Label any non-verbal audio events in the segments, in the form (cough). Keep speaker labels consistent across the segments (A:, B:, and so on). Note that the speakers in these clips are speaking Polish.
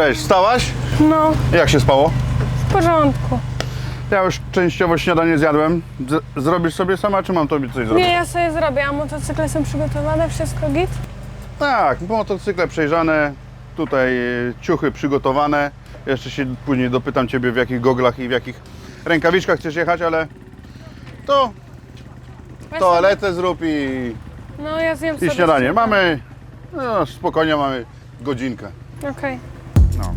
A: Cześć, wstałaś?
B: No,
A: Jak się spało?
B: w porządku.
A: Ja już częściowo śniadanie zjadłem. Z- zrobisz sobie sama, czy mam tobie coś zrobić?
B: Nie, ja sobie zrobię, a motocykle są przygotowane, wszystko git?
A: Tak, motocykle przejrzane, tutaj e, ciuchy przygotowane. Jeszcze się później dopytam Ciebie w jakich goglach i w jakich rękawiczkach chcesz jechać, ale to toaletę zrób i,
B: sobie- No, ja zjem
A: i
B: sobie.
A: śniadanie. Mamy, no, spokojnie mamy godzinkę.
B: Okej.
A: No.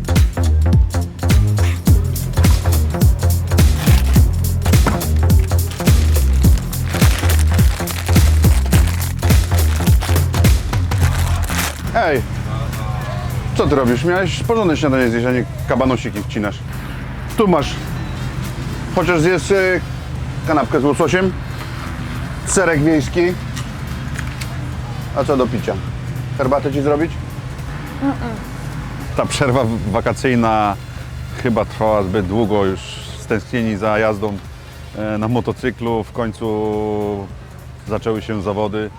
A: Hej! Co ty robisz? Miałeś porządne śniadanie zjeść, a nie kabanosiki wcinasz. Tu masz. Chociaż zjedz y, kanapkę z łososiem, serek wiejski. A co do picia? Herbatę ci zrobić? Ta przerwa wakacyjna chyba trwała zbyt długo, już stęsknieni za jazdą e, na motocyklu. W końcu zaczęły się zawody.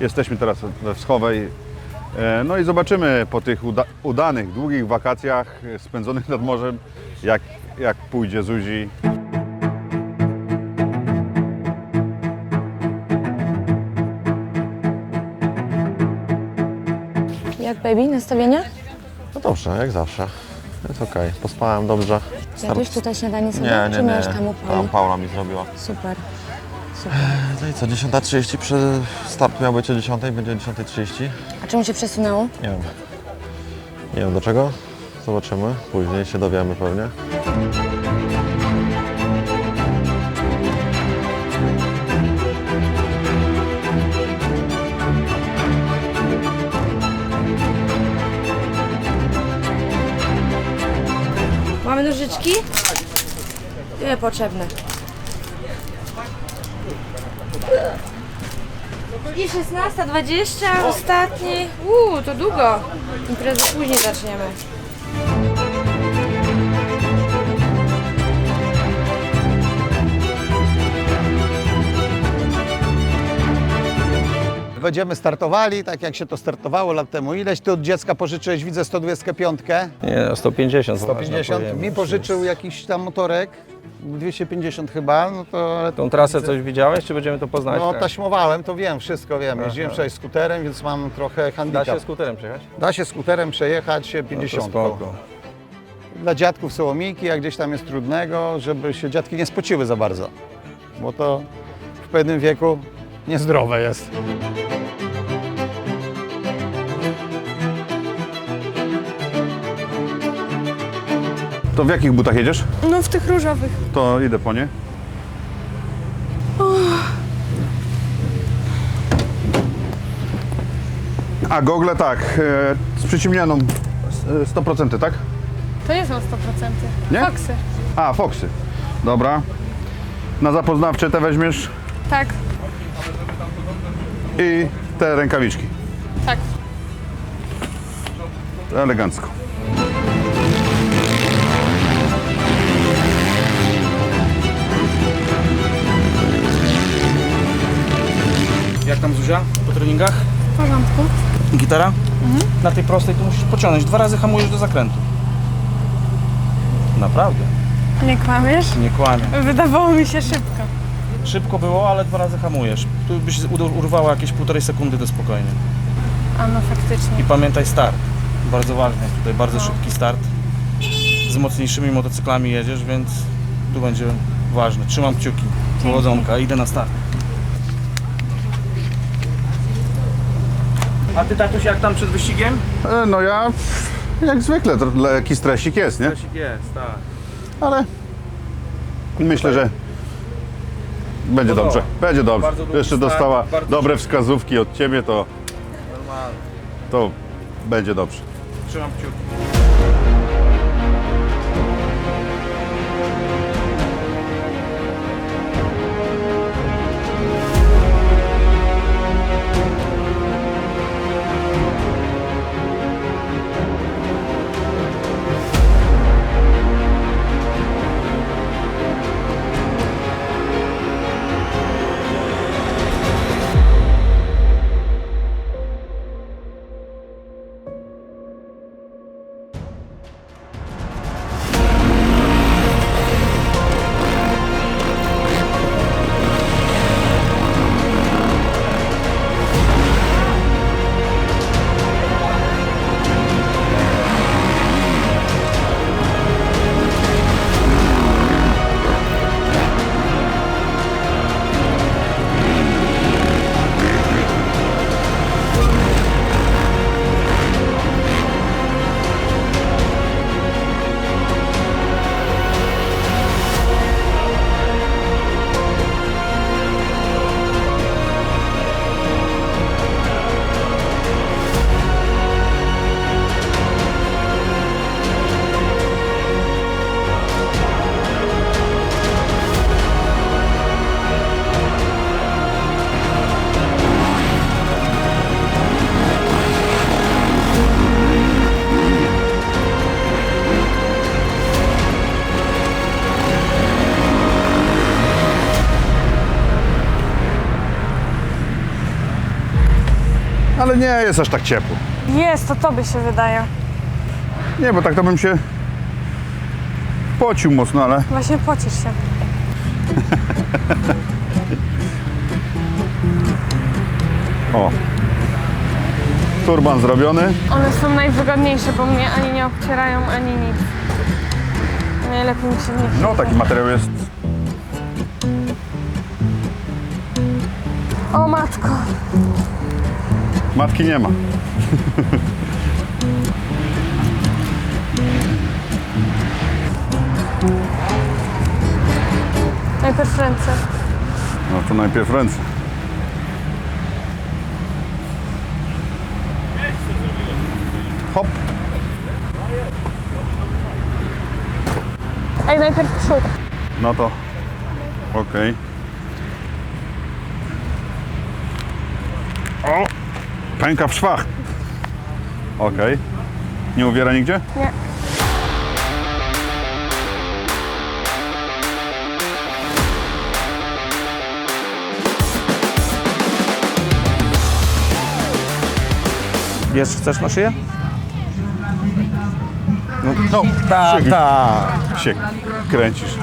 A: Jesteśmy teraz we Wschowej. E, No i zobaczymy po tych uda udanych, długich wakacjach e, spędzonych nad morzem, jak, jak pójdzie Zuzi.
C: Jak baby, nastawienie?
D: No dobrze, jak zawsze. Jest okej. Pospałem dobrze.
C: Jadłeś tutaj śniadanie sobie?
D: Nie,
C: Czy
D: nie, nie.
C: miałeś tam u
D: Tam
C: Pauli?
D: Paula mi zrobiła.
C: Super. Super.
D: No i co, 10.30 przy start miał być o 10, będzie 10.30.
C: A czemu się przesunęło?
D: Nie wiem. Nie wiem do czego. Zobaczymy. Później się dowiemy pewnie.
C: Nożyczki? Nie potrzebne. I 16.20, ostatni. Uuu, to długo. Imprezę później zaczniemy.
E: Będziemy startowali, tak jak się to startowało lat temu. Ileś ty od dziecka pożyczyłeś, widzę 125,
F: Nie, 150.
E: 150. Mi pożyczył jakiś tam motorek, 250 chyba, no to... ale-
F: Tą trasę coś widziałeś, czy będziemy to poznać?
E: No
F: Tak.
E: taśmowałem, to wiem, wszystko wiem. Jeździłem wczoraj skuterem, więc mam trochę
F: Da
E: handicap.
F: się skuterem przejechać?
E: Da się skuterem przejechać się
F: No to
E: 50.
F: spoko.
E: Dla dziadków sołomiki, jak gdzieś tam jest trudnego, żeby się dziadki nie spociły za bardzo. Bo to w pewnym wieku niezdrowe jest.
A: To w jakich butach jedziesz?
B: No, w tych różowych.
A: To idę po nie. A gogle tak, e, z przyciemnianą e, 100%, tak?
B: To nie są 100%.
A: Nie?
B: Foxy.
A: A, Foxy. Dobra. Na zapoznawcze te weźmiesz
B: Tak,
A: i te rękawiczki.
B: tak.
A: Elegancko.
G: Tam Zuzia po treningach?
B: W porządku.
G: Gitara? Na tej prostej to musisz pociągnąć. Dwa razy hamujesz do zakrętu. Naprawdę,
B: Nie kłamiesz?
G: nie kłamie.
B: Wydawało mi się szybko.
G: Szybko było, ale dwa razy hamujesz. Tu byś urwała jakieś półtorej sekundy to spokojnie.
B: A no faktycznie.
G: I pamiętaj start. Bardzo ważny jest tutaj, bardzo szybki start. Z mocniejszymi motocyklami jedziesz, więc tu będzie ważne. Trzymam kciuki. Powodzonka, idę na start. A ty tatuś jak tam przed wyścigiem?
A: E, No ja, jak zwykle, to lekki stresik jest, nie?
G: Wyścig jest, tak.
A: Ale myślę, że będzie
G: No
A: dobrze. Będzie dobrze.
G: Bardzo
A: Jeszcze
G: start,
A: dostała
G: bardzo
A: dobre wskazówki od Ciebie, to,
G: Normalnie.
A: to będzie dobrze.
G: Trzymam kciuki.
A: Ale nie jest aż tak ciepło.
B: Jest, to tobie się wydaje.
A: Nie, bo tak to bym się pocił mocno, ale
B: Właśnie pocisz się. (laughs)
A: o. Turban zrobiony.
B: One są najwygodniejsze, bo mnie ani nie obcierają, ani nic. Najlepiej mi się w nich
A: No taki materiał jest.
B: O matko.
A: Matki nie ma.
B: Najpierw ręce.
A: No to najpierw ręce. Hop.
B: Ej, najpierw przód.
A: No to okej. O! Pęka w szwach. Okej. Nie uwiera nigdzie?
B: Nie.
G: Jest, chcesz na szyję?
A: No,
G: Tak,
A: się,
G: tak.
A: się kręcisz.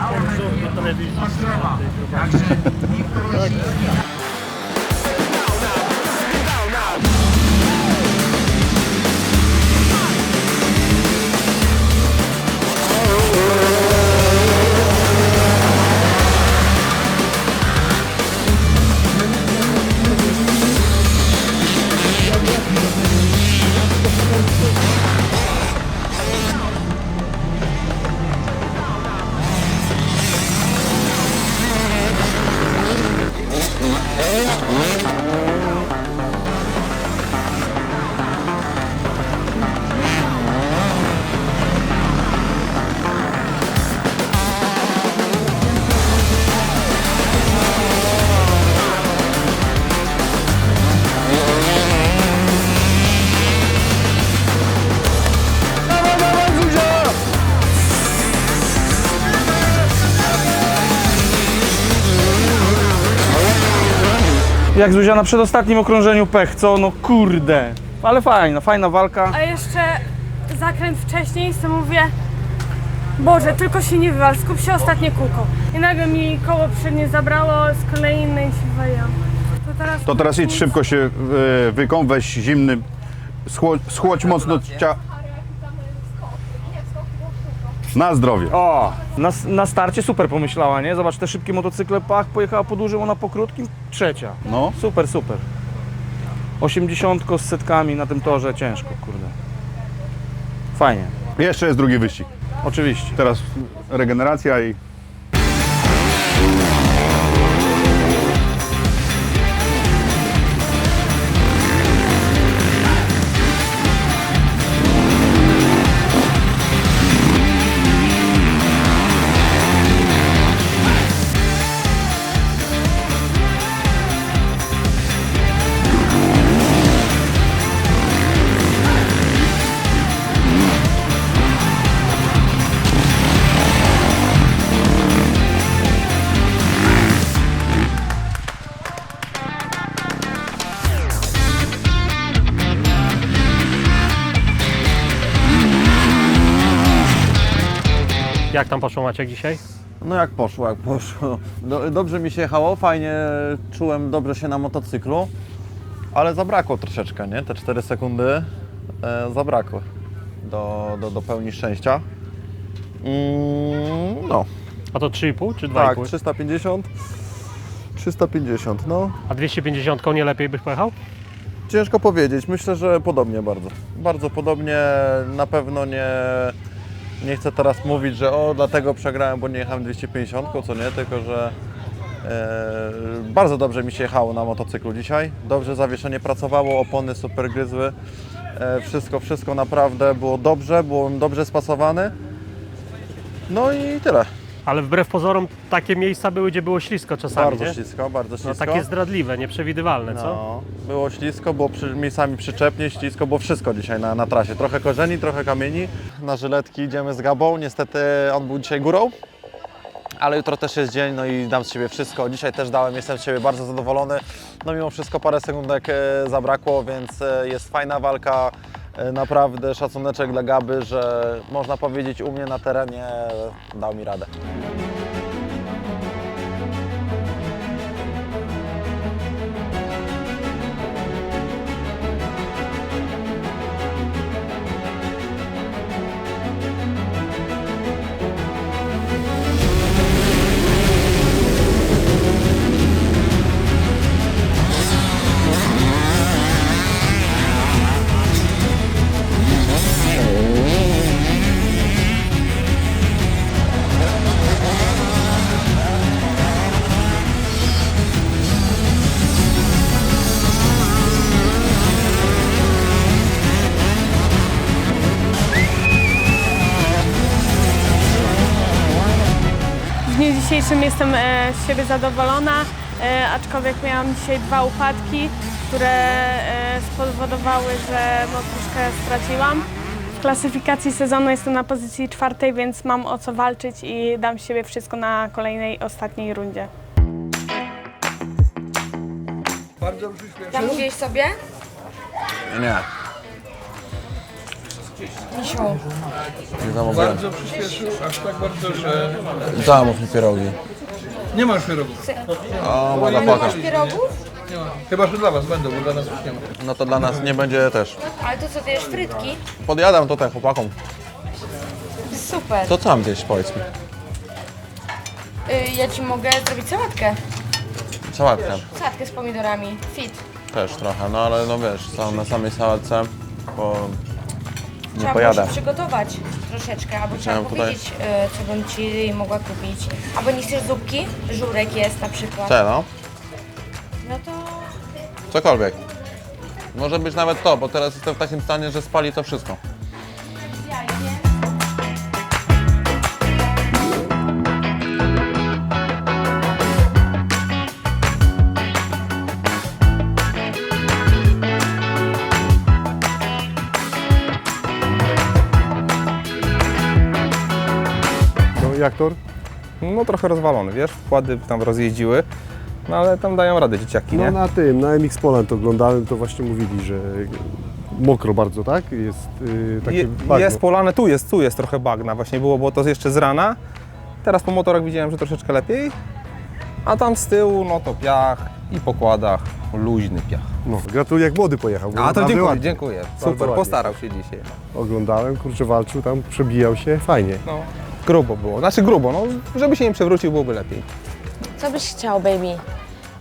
G: Jak Zuzia na przedostatnim okrążeniu pech, co? No kurde. Ale fajna, fajna walka.
B: A jeszcze zakręt wcześniej, to mówię Boże, tylko się nie wywal, skup się ostatnie kółko. I nagle mi koło przednie zabrało, z kolei innej się wywaliłam. To teraz,
A: To teraz idź szybko się wykąp, weź zimny, schłodź, schłodź mocno cia... Na zdrowie.
G: O, na, na starcie super pomyślała, nie? Zobacz, te szybkie motocykle, pach, pojechała po dużym, ona po krótkim, trzecia.
A: No.
G: Super, super. 80 z setkami na tym torze, ciężko, kurde. Fajnie,
A: Jeszcze jest drugi wyścig.
G: oczywiście.
A: Teraz regeneracja i
H: Jak tam poszło Maciek dzisiaj?
D: No jak poszło, jak poszło. Do, dobrze mi się jechało, fajnie czułem dobrze się na motocyklu, ale zabrakło troszeczkę, nie? Te 4 sekundy e, zabrakło do, do, do pełni szczęścia. Mm, no,
H: A to 3,5 czy 2,5?
D: tak, 350. 350, no.
H: A 250 nie lepiej byś pojechał?
D: Ciężko powiedzieć, myślę, że podobnie bardzo. Bardzo podobnie, na pewno nie, nie chcę teraz mówić, że o, dlatego przegrałem, bo nie jechałem 250, co nie, tylko że e, bardzo dobrze mi się jechało na motocyklu dzisiaj. Dobrze zawieszenie pracowało, opony super gryzły. E, wszystko, wszystko naprawdę było dobrze, byłem dobrze spasowany. No i tyle.
H: Ale wbrew pozorom takie miejsca były, gdzie było ślisko czasami,
D: Bardzo
H: nie?
D: ślisko, bardzo
H: No
D: ślisko.
H: takie zdradliwe, nieprzewidywalne, co?
D: No, było ślisko, było przy, miejscami przyczepnie, ślisko, było wszystko dzisiaj na, na trasie. Trochę korzeni, trochę kamieni. Na żyletki idziemy z Gabą, niestety on był dzisiaj górą. ale jutro też jest dzień, no i dam z siebie wszystko. Dzisiaj też dałem, jestem z siebie bardzo zadowolony. No mimo wszystko parę sekundek e, zabrakło, więc e, jest fajna walka. E, Naprawdę szacuneczek dla Gaby, że można powiedzieć u mnie na terenie dał mi radę.
B: Dzisiejszym jestem e, z siebie zadowolona, e, aczkolwiek miałam dzisiaj dwa upadki, które e, spowodowały, że no, troszkę straciłam. W klasyfikacji sezonu jestem na pozycji czwartej, więc mam o co walczyć i dam z siebie wszystko na kolejnej, ostatniej rundzie.
C: Zamówiłeś sobie?
D: Nie,
C: Misiu.
D: nie zamówiłem.
I: Bardzo przyspieszył, aż tak bardzo, że
D: Zamów mi pierogi.
I: nie masz pierogów.
D: O,
C: Nie
D: motherfucker.
C: masz pierogów?
I: Nie ma. Chyba, że dla was będą, bo dla nas już nie ma.
D: No to dla nas nie będzie też.
C: Ale to co, ty jesz frytki?
D: Podjadam tutaj chłopakom.
C: Super.
D: To co mam gdzieś, powiedz mi?
C: Y, ja ci mogę zrobić sałatkę.
D: Sałatkę.
C: Sałatkę z pomidorami. Fit.
D: Też trochę, no ale no wiesz, sam na samej sałatce, bo nie
C: Trzeba
D: pojadę.
C: było się przygotować troszeczkę, albo trzeba
D: tutaj-
C: powiedzieć, y, co bym ci mogła kupić. Albo nie chcesz zupki? Żurek jest na przykład.
D: Chcę, no.
C: No to
D: Cokolwiek. Może być nawet to, bo teraz jestem w takim stanie, że spali to wszystko.
J: Jak tor?
F: No trochę rozwalony, wiesz, wkłady tam rozjeździły, no ale tam dają radę dzieciaki,
J: No
F: nie?
J: na tym, na MX Poland oglądałem, to właśnie mówili, że mokro bardzo, tak? Jest yy, takie
F: Je,
J: bagno.
F: jest polane, tu jest, tu jest trochę bagna, właśnie było, było to jeszcze z rana. Teraz po motorach widziałem, że troszeczkę lepiej, a tam z tyłu, no to piach i pokładach, luźny piach.
J: No, gratuluję, jak młody pojechał. bo
F: A to
J: naprawdę
F: dziękuję,
J: ładnie.
F: dziękuję, super,
J: ładnie.
F: postarał się dzisiaj.
J: Oglądałem, kurczę, walczył tam, przebijał się, fajnie.
F: No, grubo było, znaczy grubo, no, żeby się nie przewrócił byłoby lepiej.
C: co byś chciał, baby?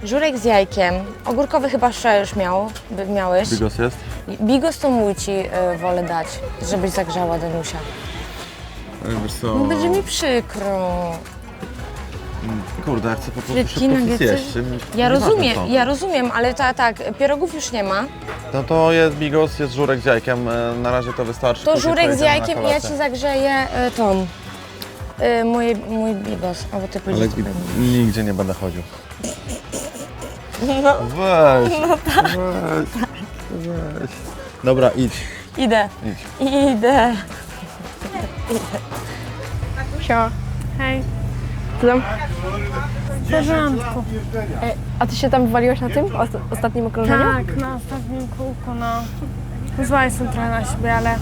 C: Żurek z jajkiem. Ogórkowy chyba wczoraj już miał, by miałeś.
D: Bigos jest?
C: Bigos to mój ci y, wolę dać, żebyś zagrzała Danusia.
D: Wiesz co,
C: No będzie mi przykro.
D: kurde, ja chcę po prostu
C: Frytki,
D: szybko coś zjeść.
C: Ja rozumiem, ja rozumiem, ale ta, tak, pierogów już nie ma.
D: No to jest bigos, jest żurek z jajkiem, e, na razie to wystarczy.
C: To
D: później
C: żurek z
D: pojedziemy na
C: jajkiem i ja
D: kolację.
C: ci zagrzeję y, tą. Y, mój, mój bigos, albo ty
D: Ale
C: pójdziesz.
D: nigdzie nie będę chodził.
C: No,
D: Weź, weź, weź. Dobra, idź.
C: idę.
D: Idź.
C: Idę.
B: Hej. Co tam? W porządku.
K: A ty się tam wywaliłeś na tym o- ostatnim okrążeniu?
B: Tak, na ostatnim kółku, no. Zła jestem trochę na siebie, ale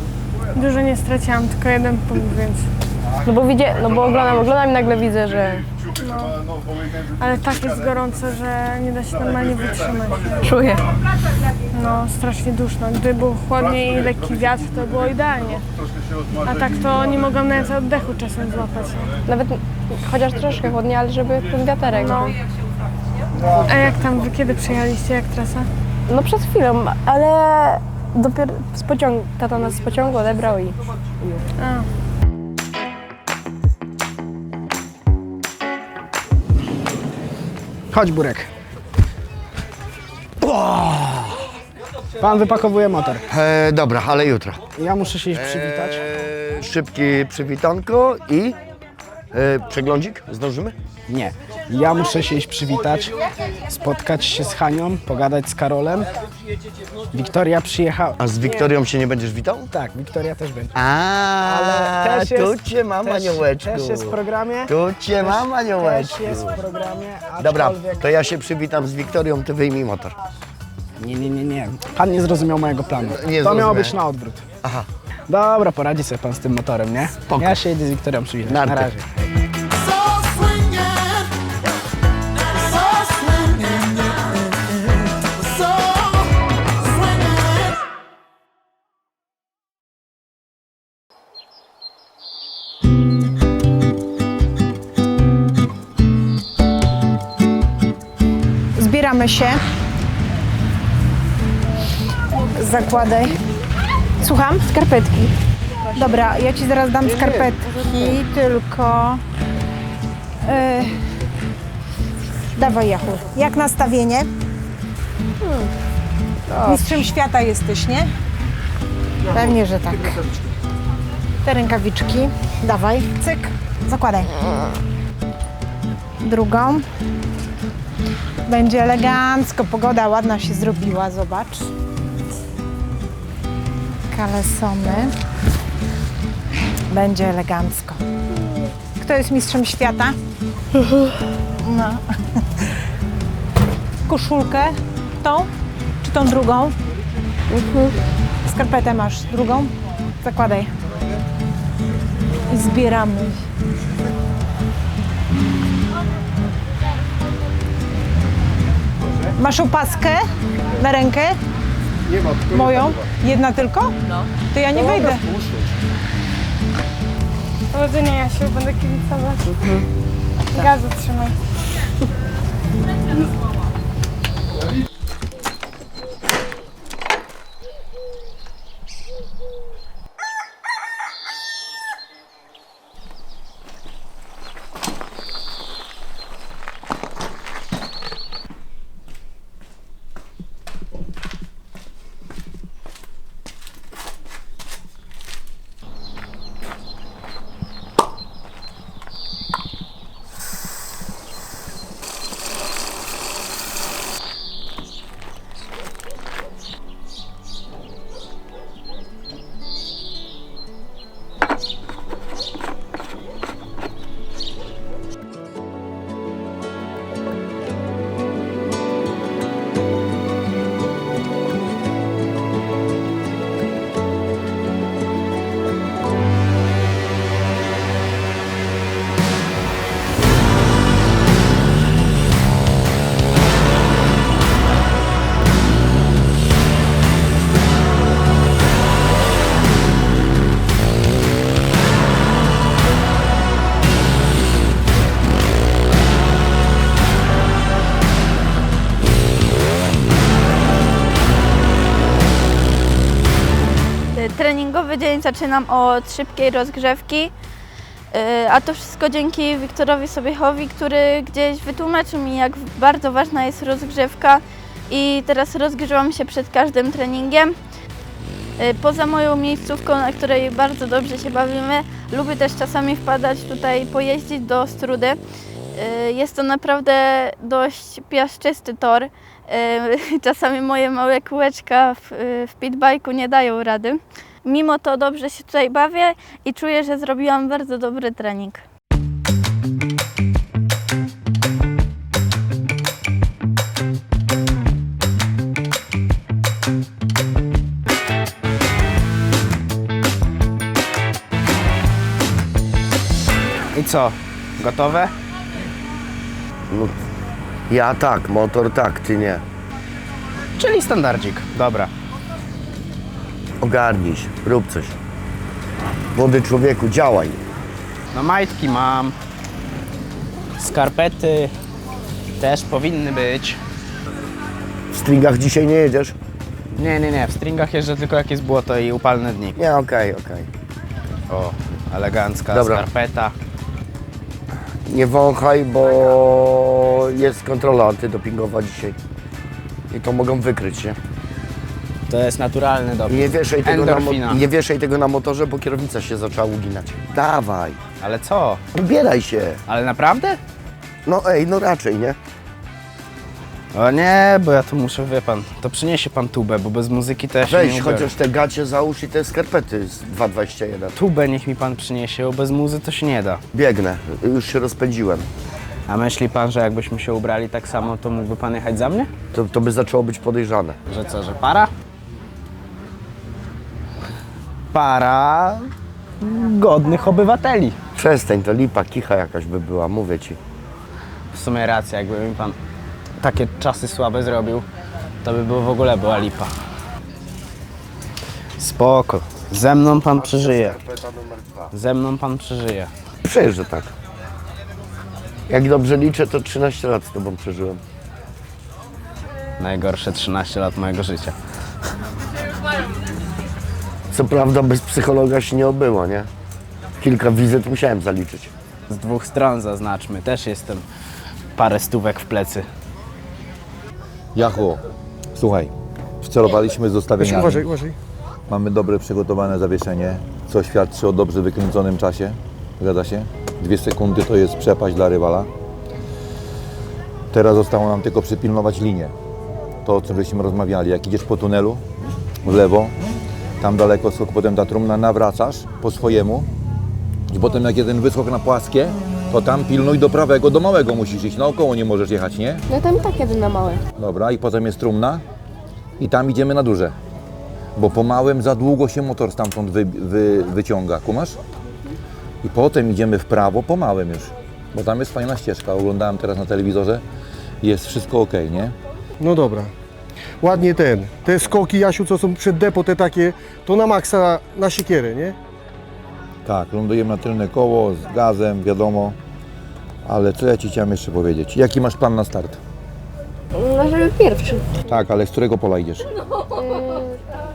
B: dużo nie straciłam, tylko jeden punkt, więc...
K: No bo widzę, no bo oglądam, oglądam i nagle widzę, że
B: Ale tak jest gorąco, że nie da się normalnie wytrzymać.
K: czuję.
B: No, strasznie duszno. Gdyby było chłodniej i lekki wiatr, to było idealnie. A tak to nie mogłam nawet oddechu czasem złapać.
K: Nawet chociaż troszkę chłodniej, ale żeby ten wiaterek.
B: No. A jak tam, wy kiedy przyjechaliście, jak trasa?
K: No przed chwilą, ale dopiero z pociągu, tata nas z pociągu odebrał i
B: A.
L: Chodź, Burek. Pan wypakowuje motor.
M: E, dobra, ale jutro.
L: Ja muszę się iść przywitać.
M: E, szybkie przywitanko i E, przeglądzik? Zdążymy?
L: Nie. Ja muszę się iść przywitać, spotkać się z Hanią, pogadać z Karolem. Wiktoria przyjechała.
M: A z Wiktorią się nie będziesz witał?
L: Tak, Wiktoria też będzie.
M: A,
L: Ale też
M: tu
L: jest-
M: cię mam,
L: też-
M: aniołeczku.
L: też jest w programie.
M: Tu cię mam, aniołeczku.
L: Też jest w programie,
M: Dobra,
L: aczkolwiek...
M: to ja się przywitam z Wiktorią, ty wyjmij motor.
L: Nie, nie, nie, nie. Pan nie zrozumiał mojego planu. to miało
M: zrozumiałem.
L: być na odwrót.
M: Aha.
L: Dobra, poradzi sobie pan z tym motorem, nie?
M: Spoko.
L: Ja się idę z Wiktorią przywitać. Na
M: Narty.
L: razie.
N: Zbieramy się. Zakładaj. Słucham? Skarpetki. Dobra, ja ci zaraz dam skarpetki, tylko... Yy, dawaj, Jachu. Jak nastawienie? Mistrzem świata jesteś, nie? Pewnie, że tak. Te rękawiczki. Dawaj. Cyk. Zakładaj. Drugą. Będzie elegancko, pogoda ładna się zrobiła, zobacz. Kalesony. Będzie elegancko. Kto jest mistrzem świata? (laughs) No. Koszulkę tą czy tą drugą? Skarpetę masz drugą? Zakładaj. I zbieramy. Masz opaskę na rękę?
E: Nie ma.
N: Moją?
E: Jedna
N: tylko? No. To ja nie
E: Dobra,
N: wejdę.
B: Powodzenia, Jasiu, będę kibicować. Gazu trzymaj.
O: Zaczynam od szybkiej rozgrzewki, yy, a to wszystko dzięki Wiktorowi Sobiechowi, który gdzieś wytłumaczył mi, jak bardzo ważna jest rozgrzewka i teraz rozgrzewam się przed każdym treningiem. Yy, Poza moją miejscówką, na której bardzo dobrze się bawimy, lubię też czasami wpadać tutaj, pojeździć do Strudy. Yy, Jest to naprawdę dość piaszczysty tor. (laughs) Czasami moje małe kółeczka w, pitbike'u nie dają rady. Mimo to dobrze się tutaj bawię i czuję, że zrobiłam bardzo dobry trening.
L: I co? Gotowe?
M: No, ja tak, motor tak, ty nie.
L: Czyli standardzik. Dobra.
M: Ogarnij się, rób coś. Młody człowieku, działaj.
L: No majtki mam. Skarpety też powinny być.
M: W stringach dzisiaj nie jedziesz?
L: Nie, nie, nie. W stringach jeżdżę tylko jak jest błoto i upalne dni.
M: Nie, okej, okej.
L: O, elegancka
M: Dobra.
L: skarpeta.
M: Nie wąchaj, bo jest kontrola antydopingowa dzisiaj. I to mogą wykryć, nie?
L: To jest naturalny doping.
M: Nie wieszaj, tego na, mo-
L: Endorfina.
M: nie wieszaj tego na motorze, bo kierownica się zaczęła uginać. Dawaj,
L: Ale co?
M: ubieraj się.
L: Ale naprawdę?
M: No ej, no raczej, nie?
L: O nie, bo ja tu muszę, wie pan, to przyniesie pan tubę, bo bez muzyki to
M: Weź
L: nie ubiorę.
M: chociaż te gacie załóż i te skarpety z 2,21.
L: Tubę niech mi pan przyniesie, bo bez muzy to się nie da.
M: Biegnę, już się rozpędziłem.
L: A myśli pan, że jakbyśmy się ubrali tak samo, to mógłby pan jechać za mnie?
M: To, to by zaczęło być podejrzane.
L: Że co, że para? Para godnych obywateli.
M: Przestań, to lipa, kicha jakaś by była, mówię ci.
L: W sumie racja, jakby mi pan takie czasy słabe zrobił, to by było w ogóle była lipa. Spoko. Ze mną pan przeżyje. Ze mną pan przeżyje.
M: Przecież, że tak. Jak dobrze liczę, to 13 lat z tobą przeżyłem.
L: Najgorsze 13 lat mojego życia.
M: Co prawda bez psychologa się nie obyło, nie? Kilka wizyt musiałem zaliczyć.
L: Z dwóch stron zaznaczmy, też jestem parę stówek w plecy.
P: Jachu, słuchaj, wcelowaliśmy z ustawieniami.
Q: Uważaj, uważaj.
P: Mamy dobre przygotowane zawieszenie, co świadczy o dobrze wykręconym czasie. Zgadza się? Dwie sekundy to jest przepaść dla rywala. Teraz zostało nam tylko przypilnować linię. To, o czym żeśmy rozmawiali. Jak idziesz po tunelu w lewo, tam daleko skok, potem ta trumna, nawracasz po swojemu i potem jak jeden wyskok na płaskie, to tam pilnuj do prawego, do małego musisz iść. Naokoło nie możesz jechać, nie?
C: No tam tak jadę na małe.
P: Dobra, i potem jest trumna i tam idziemy na duże. Bo po małym za długo się motor stamtąd wy, wy, wyciąga, kumasz? I potem idziemy w prawo po małym już. Bo tam jest fajna ścieżka. Oglądałem teraz na telewizorze. Jest wszystko ok, nie?
Q: No dobra. Ładnie ten. Te skoki, Jasiu, co są przed depo, te takie, to na maksa, na siekierę, nie?
P: Tak, lądujemy na tylne koło z gazem, wiadomo. Ale co ja Ci chciałem jeszcze powiedzieć? Jaki masz plan na start?
C: No żeby pierwszy.
P: Tak, ale z którego pola idziesz?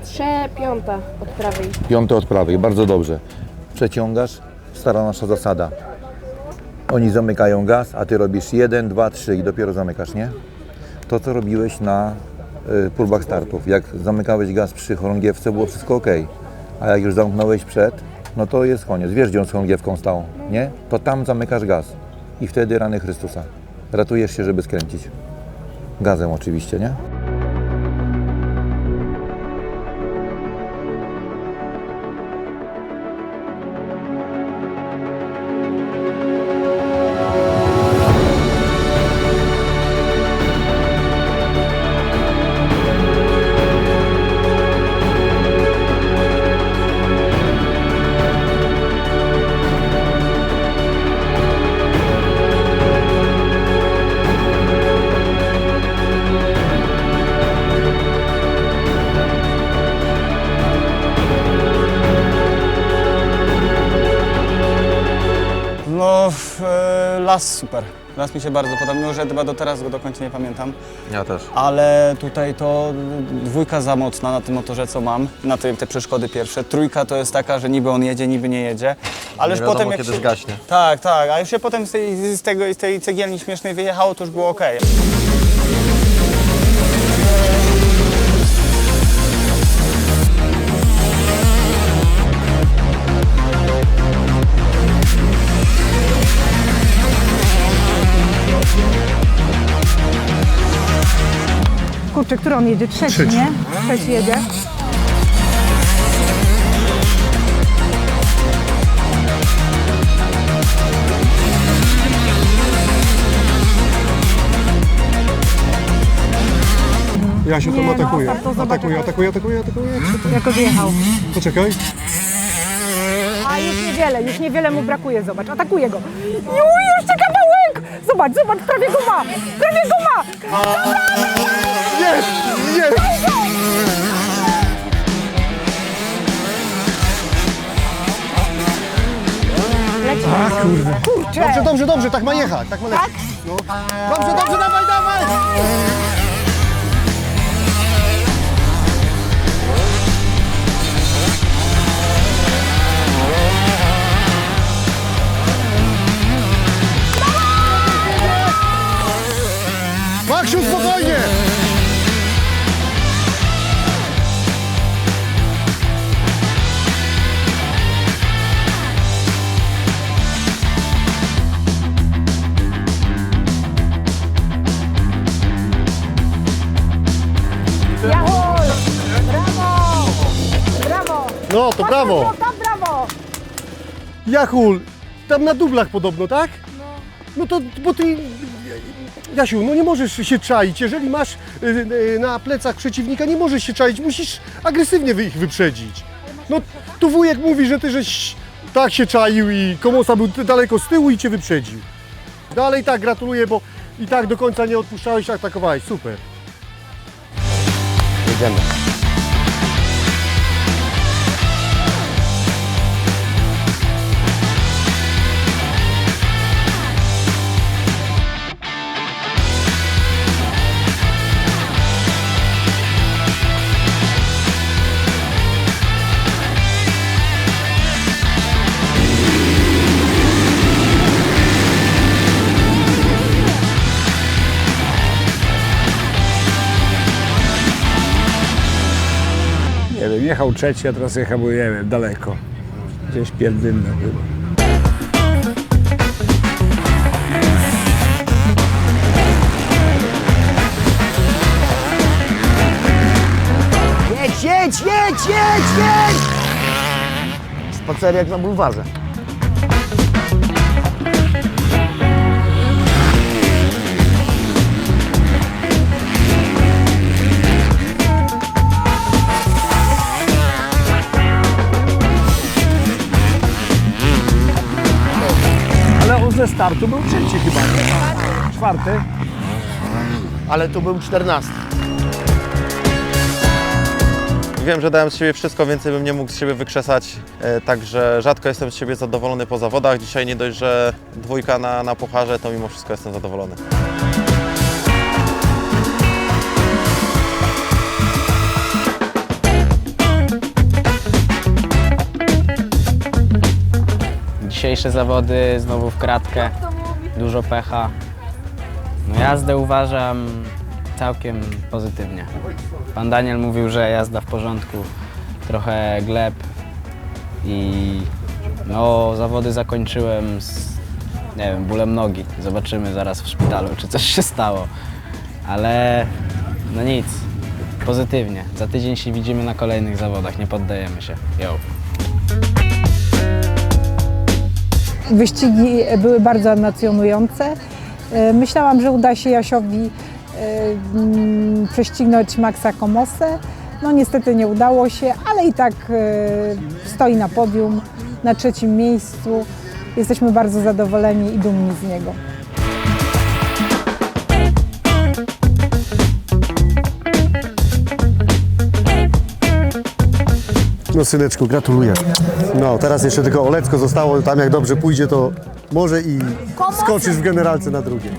C: Trze piąta od prawej.
P: Piąte od prawej, bardzo dobrze. Przeciągasz, stara nasza zasada. Oni zamykają gaz, a ty robisz jeden, dwa, trzy i dopiero zamykasz, nie? To, co robiłeś na próbach startów. Jak zamykałeś gaz przy chorągiewce, było wszystko ok. A jak już zamknąłeś przed, no to jest koniec. Wiesz, gdzie on z chorągiewką stał, nie? To tam zamykasz gaz. I wtedy rany Chrystusa. Ratujesz się, żeby skręcić. Gazem oczywiście, nie?
R: Las super. Las mi się bardzo podoba, mimo że chyba do teraz go do końca nie pamiętam.
D: Ja też.
R: Ale tutaj to dwójka za mocna na tym motorze, co mam, na te, te przeszkody pierwsze. Trójka to jest taka, że niby on jedzie, niby nie jedzie. Ale już
D: wiadomo,
R: potem jak
D: kiedy
R: się...
D: zgaśnie.
R: Tak, tak, a już się potem z tej, z, tego, z tej cegielni śmiesznej wyjechało, to już było ok.
N: Kurczę, który on jedzie? Trzeci,
Q: Trzeci.
N: nie? Trzeci jedzie.
Q: Jasiu tam
N: Nie, no,
Q: atakuje.
N: to zobacz,
Q: atakuje,
N: jak-
Q: atakuje, atakuje, atakuje.
N: Jako zjechał.
Q: Poczekaj.
N: A już niewiele, już niewiele mu brakuje, zobacz, atakuje go. Ju, jeszcze kawałek! Zobacz, zobacz, prawie go ma! Prawie go ma!
Q: Jest! Jest! A kurde.
N: Kurczę!
Q: Dobrze, dobrze, dobrze, tak ma jechać, tak ma lecieć. No. Dobrze, dobrze, dawaj, dawaj! Maksiu, spokojnie! No, to brawo.
N: Tam brawo!
Q: Jachul, tam na dublach podobno, tak? No. No to, bo ty... Jasiu, no nie możesz się czaić. Jeżeli masz y, y, na plecach przeciwnika, nie możesz się czaić. Musisz agresywnie wy- ich wyprzedzić. No, tu wujek mówi, że ty żeś tak się czaił i Komosa był ty- daleko z tyłu i cię wyprzedził. Dalej tak, gratuluję, bo i tak do końca nie odpuszczałeś, atakowałeś. Super.
M: Jedziemy.
S: Jechał trzeci, a teraz jechał, nie wiem, daleko. Gdzieś pierdynno chyba.
M: Jedź, jedź, jedź, jedź, jedź! Spacer jak na bulwarze.
S: Ze startu był trzeci chyba? Czwarty.
M: Ale tu był 14.
D: Wiem, że dałem z siebie wszystko, więcej bym nie mógł z siebie wykrzesać, e, także rzadko jestem z siebie zadowolony po zawodach. Dzisiaj nie dość, że dwójka na, na pucharze, to mimo wszystko jestem zadowolony.
L: Dzisiejsze zawody znowu w kratkę, dużo pecha. No jazdę uważam całkiem pozytywnie. Pan Daniel mówił, że jazda w porządku, trochę gleb i no zawody zakończyłem z nie wiem, bólem nogi. Zobaczymy zaraz w szpitalu, czy coś się stało. Ale no nic, pozytywnie. Za tydzień się widzimy na kolejnych zawodach, nie poddajemy się. Yo.
N: Wyścigi były bardzo emocjonujące. E, Myślałam, że uda się Jasiowi e, mm, prześcignąć Maxa Komosę. No niestety nie udało się, ale i tak e, stoi na podium, na trzecim miejscu. Jesteśmy bardzo zadowoleni i dumni z niego.
Q: No syneczku, gratuluję. No, teraz jeszcze tylko Olecko zostało, tam jak dobrze pójdzie, to może i skoczysz w generalce na drugie.